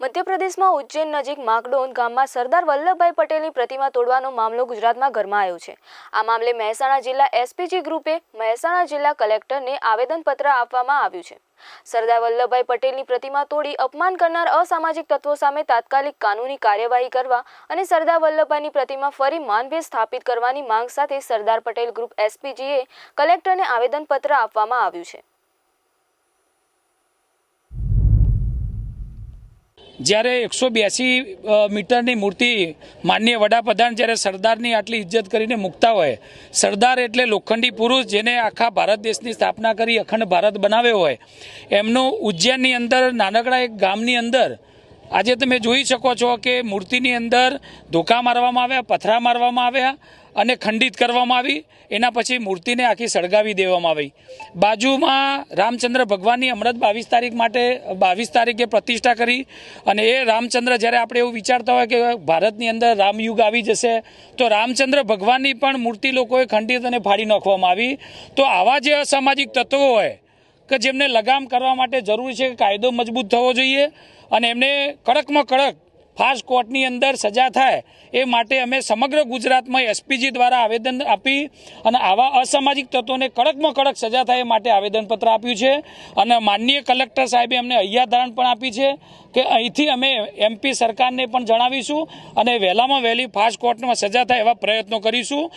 મધ્યપ્રદેશમાં ઉજ્જૈન નજીક માકડોન ગામમાં સરદાર વલ્લભભાઈ પટેલની પ્રતિમા તોડવાનો મામલો ગુજરાતમાં ગરમાયો છે. આ મામલે મહેસાણા જિલ્લા એસપીજી ગ્રુપે મહેસાણા જિલ્લા કલેક્ટરને આવેદનપત્ર આપવામાં આવ્યું છે. સરદાર વલ્લભભાઈ પટેલની પ્રતિમા તોડી અપમાન કરનાર અસામાજિક તત્વો સામે તાત્કાલિક કાનૂની કાર્યવાહી કરવા અને સરદાર વલ્લભભાઈની પ્રતિમા ફરી માનભેદ સ્થાપિત કરવાની માંગ સાથે સરદાર પટેલ ગ્રુપ એસપીજીએ કલેક્ટરને આવેદનપત્ર આપવામાં આવ્યું છે. જ્યારે એકસો બ્યાસી મીટરની મૂર્તિ માનનીય વડાપ્રધાન જ્યારે સરદારની આટલી ઇજ્જત કરીને મૂકતા હોય, સરદાર એટલે લોખંડી પુરુષ જેને આખા ભારત દેશની સ્થાપના કરી અખંડ ભારત બનાવ્યો હોય, એમનું ઉજ્જૈનની અંદર, નાનકડા એક ગામની અંદર આજે તમે જોઈ શકો છો કે મૂર્તિની અંદર ધોકા મારવામાં આવ્યા, પથરા મારવામાં આવ્યા અને ખંડિત કરવામાં આવી. એના પછી મૂર્તિને આખી સળગાવી દેવામાં આવી. બાજુમાં રામચંદ્ર ભગવાનની હમણાં બાવીસ તારીખ માટે, બાવીસ તારીખે પ્રતિષ્ઠા કરી અને એ રામચંદ્ર જ્યારે આપણે એવું વિચારતા હોય કે ભારતની અંદર રામયુગ આવી જશે, તો રામચંદ્ર ભગવાનની પણ મૂર્તિ લોકોએ ખંડિત અને ફાડી નાખવામાં આવી. તો આવા જે અસામાજિક તત્વો હોય કે જેમને લગામ કરવા માટે જરૂરી છે કે કાયદો મજબૂત થવો જોઈએ અને એમને કડકમાં કડક ફાસ્ટ કોર્ટની અંદર સજા થાય એ માટે અમે સમગ્ર ગુજરાતમાં એસપીજી દ્વારા આવેદન આપી અને આવા અસામાજિક તત્વોને કડકમાં કડક સજા થાય એ માટે આવેદનપત્ર આપ્યું છે. અને માનનીય કલેક્ટર સાહેબે અમને હૈયાધારણ પણ આપી છે કે અહીંથી અમે એમપી સરકારને પણ જણાવીશું અને વહેલામાં વહેલી ફાસ્ટ કોર્ટમાં સજા થાય એવા પ્રયત્નો કરીશું.